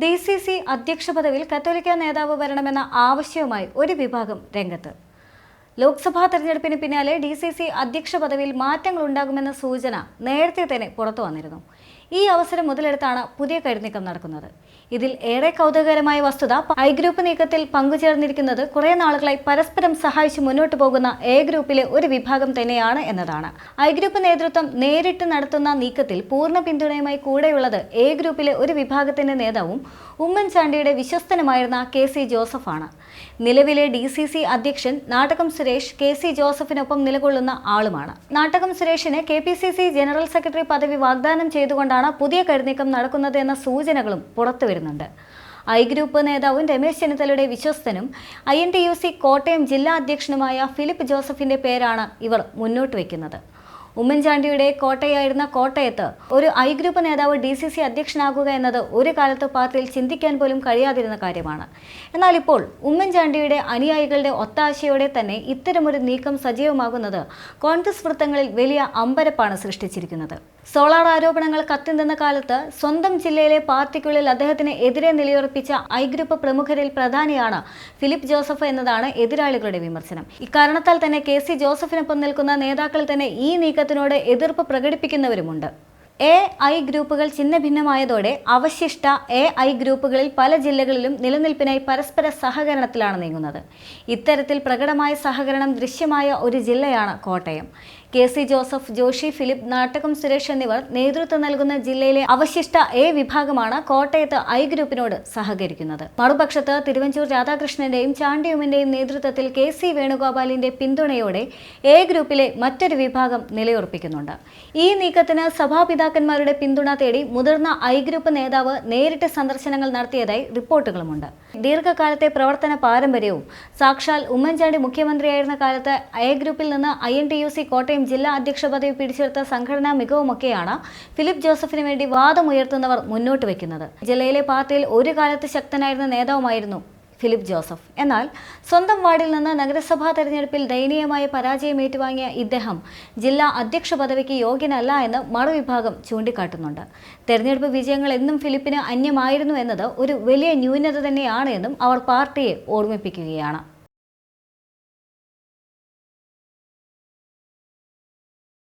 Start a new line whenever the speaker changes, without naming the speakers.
D C C അധ്യക്ഷ പദവിയിൽ കത്തോലിക്ക നേതാവ് വരണമെന്ന ആവശ്യവുമായി ഒരു വിഭാഗം രംഗത്ത്. ലോക്സഭാ തെരഞ്ഞെടുപ്പിന് പിന്നാലെ ഡി സി സി അധ്യക്ഷ പദവിയിൽ മാറ്റങ്ങൾ ഉണ്ടാകുമെന്ന സൂചന നേരത്തെ തന്നെ പുറത്തു വന്നിരുന്നു. ഈ അവസരം മുതലെടുത്താണ് പുതിയ കരുനീക്കം നടക്കുന്നത്. ഇതിൽ ഏറെ കൗതുകകരമായ വസ്തുത ഐ ഗ്രൂപ്പ് നീക്കത്തിൽ പങ്കുചേർന്നിരിക്കുന്നത് കുറേ നാളുകളായി പരസ്പരം സഹായിച്ച് മുന്നോട്ട് പോകുന്ന എ ഗ്രൂപ്പിലെ ഒരു വിഭാഗം തന്നെയാണ് എന്നതാണ്. ഐ ഗ്രൂപ്പ് നേതൃത്വം നേരിട്ട് നടത്തുന്ന നീക്കത്തിൽ പൂർണ പിന്തുണയുമായി കൂടെയുള്ളത് എ ഗ്രൂപ്പിലെ ഒരു വിഭാഗത്തിന്റെ നേതാവും ഉമ്മൻചാണ്ടിയുടെ വിശ്വസ്തനുമായിരുന്ന കെ സി ജോസഫാണ്. നിലവിലെ ഡി സി സി അധ്യക്ഷൻ നാടകം സുരേഷ് കെ സി ജോസഫിനൊപ്പം നിലകൊള്ളുന്ന ആളുമാണ്. നാടകം സുരേഷിന് K P C C general secretary പദവി വാഗ്ദാനം ചെയ്തുകൊണ്ടാണ് പുതിയ കരുനീക്കം നടക്കുന്നത് എന്ന സൂചനകളും പുറത്തുവരുന്നുണ്ട്. ഐ ഗ്രൂപ്പ് നേതാവും രമേശ് ചെന്നിത്തലയുടെ വിശ്വസ്തനും I N T U C Kottayam ജില്ലാ അധ്യക്ഷനുമായ ഫിലിപ്പ് ജോസഫിന്റെ പേരാണ് ഇവർ മുന്നോട്ട് വയ്ക്കുന്നത്. ഉമ്മൻചാണ്ടിയുടെ കോട്ടയായിരുന്ന കോട്ടയത്ത് ഒരു ഐ ഗ്രൂപ്പ് നേതാവ് ഡി സി സി അധ്യക്ഷനാകുക എന്നത് ഒരു കാലത്ത് പാർട്ടിയിൽ ചിന്തിക്കാൻ പോലും കഴിയാതിരുന്ന കാര്യമാണ്. എന്നാൽ ഇപ്പോൾ ഉമ്മൻചാണ്ടിയുടെ അനുയായികളുടെ ഒത്താശയോടെ തന്നെ ഇത്തരമൊരു നീക്കം സജീവമാകുന്നത് കോൺഗ്രസ് വൃത്തങ്ങളിൽ വലിയ അമ്പരപ്പാണ് സൃഷ്ടിച്ചിരിക്കുന്നത്. സോളാർ ആരോപണങ്ങൾ കത്തിനിന്ന കാലത്ത് സ്വന്തം ജില്ലയിലെ പാർട്ടിക്കുള്ളിൽ അദ്ദേഹത്തിന് എതിരെ നിലയുറപ്പിച്ച ഐ ഗ്രൂപ്പ് പ്രമുഖരിൽ പ്രധാനിയാണ് ഫിലിപ്പ് ജോസഫ് എന്നതാണ് എതിരാളികളുടെ വിമർശനം. ഇക്കാരണത്താൽ തന്നെ കെ സി ജോസഫിനൊപ്പം നിൽക്കുന്ന നേതാക്കൾ തന്നെ ഈ നീക്കത്തിനോട് എതിർപ്പ് പ്രകടിപ്പിക്കുന്നവരുമുണ്ട്. എ ഐ ഗ്രൂപ്പുകൾ ചിഹ്ന ഭിന്നമായതോടെ അവശിഷ്ട എ ഐ ഗ്രൂപ്പുകളിൽ പല ജില്ലകളിലും നിലനിൽപ്പിനായി പരസ്പര സഹകരണത്തിലാണ് നീങ്ങുന്നത്. ഇത്തരത്തിൽ പ്രകടമായ സഹകരണം ദൃശ്യമായ ഒരു ജില്ലയാണ് കോട്ടയം. കെ സി ജോസഫ് ജോഷി ഫിലിപ്പ് നാട്ടകം സുരേഷ് എന്നിവർ നേതൃത്വം നൽകുന്ന ജില്ലയിലെ അവശിഷ്ട എ വിഭാഗമാണ് കോട്ടയത്ത് ഐ ഗ്രൂപ്പിനോട് സഹകരിക്കുന്നത്. മറുപക്ഷത്ത് തിരുവഞ്ചൂർ രാധാകൃഷ്ണന്റെയും ചാണ്ടിയുമിന്റെയും നേതൃത്വത്തിൽ കെ സി വേണുഗോപാലിന്റെ പിന്തുണയോടെ എ ഗ്രൂപ്പിലെ മറ്റൊരു വിഭാഗം നിലയുറപ്പിക്കുന്നുണ്ട്. ഈ നീക്കത്തിന് സഭാപിതാക്കന്മാരുടെ പിന്തുണ തേടി മുതിർന്ന ഐ ഗ്രൂപ്പ് നേതാവ് നേരിട്ട് സന്ദർശനങ്ങൾ നടത്തിയതായി റിപ്പോർട്ടുകളുമുണ്ട്. ദീർഘകാലത്തെ പ്രവർത്തന പാരമ്പര്യവും സാക്ഷാൽ ഉമ്മൻചാണ്ടി മുഖ്യമന്ത്രിയായിരുന്ന കാലത്ത് എ ഗ്രൂപ്പിൽ നിന്ന് I N T U C Kottayam ജില്ലാ അധ്യക്ഷ പദവി പിടിച്ചെടുത്ത സംഘടനാ മികവുമൊക്കെയാണ് ഫിലിപ്പ് ജോസഫിന് വേണ്ടി വാദമുയർത്തുന്നവർ മുന്നോട്ട് വയ്ക്കുന്നത് ജില്ലയിലെ പാർട്ടിയിൽ ഒരു കാലത്ത് ശക്തനായിരുന്ന നേതാവുമായിരുന്നു ഫിലിപ്പ് ജോസഫ്. എന്നാൽ സ്വന്തം വാർഡിൽ നിന്ന് നഗരസഭാ തെരഞ്ഞെടുപ്പിൽ ദയനീയമായ പരാജയം ഏറ്റുവാങ്ങിയ ഇദ്ദേഹം ജില്ലാ അധ്യക്ഷ പദവിക്ക് യോഗ്യനല്ല എന്ന് മറുവിഭാഗം ചൂണ്ടിക്കാട്ടുന്നുണ്ട്. തെരഞ്ഞെടുപ്പ് വിജയങ്ങൾ എന്നും ഫിലിപ്പിന് അന്യമായിരുന്നു എന്നത് ഒരു വലിയ ന്യൂനത തന്നെയാണ് എന്നും അവർ പാർട്ടിയെ ഓർമ്മിപ്പിക്കുകയാണ്.